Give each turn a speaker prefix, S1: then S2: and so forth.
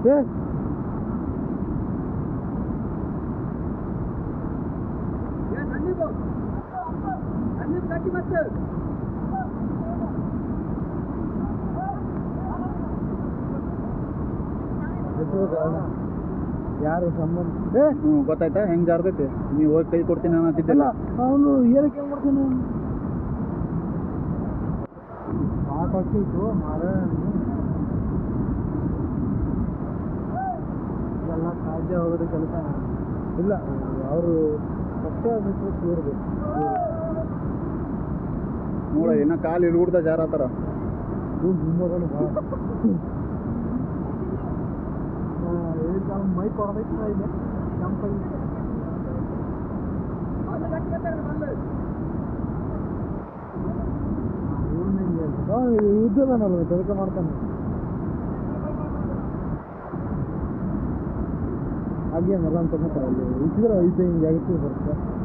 S1: ये यार चल निकल
S2: यार समझ में नहीं ಗೊತ್ತೈತಾ ಹೆಂಜಾರ್ತೆ ನೀ ಹೋ ಕೈ ಕೊಡ್ತಿನ ಅಂತಿದ್ದಿಲ್ಲ
S1: ಅವನು ಇಯರಿಕೆ ಹೆಂ ಮಾಡ್ತಾನೆ ಆಕotti ತೋ ಮಾರೇ ಸಾಧ್ಯ ಹೋಗೋದು ಕೆಲಸ ಇಲ್ಲ ಅವರು ಕಷ್ಟೇ
S2: ನೋಡ ಇನ್ನ ಕಾಲು ಇಳ್ಬಿಡ್ದ
S1: ಜಾರತರ ಮಗಳು ಮೈ ಕೊಡಬೇಕು ಇದೆ ಇದ್ದಲ್ಲ ನಾನು ಕೆಲಸ ಮಾಡ್ತಾನೆ ಹಾಗೆ ಮಗ ಅಂತ ಗೊತ್ತಾಗಲ್ಲ ಇಟ್ಟಿದ್ರೆ ಐದು ಹಿಂಗೆ ಆಗುತ್ತೆ ಬರುತ್ತೆ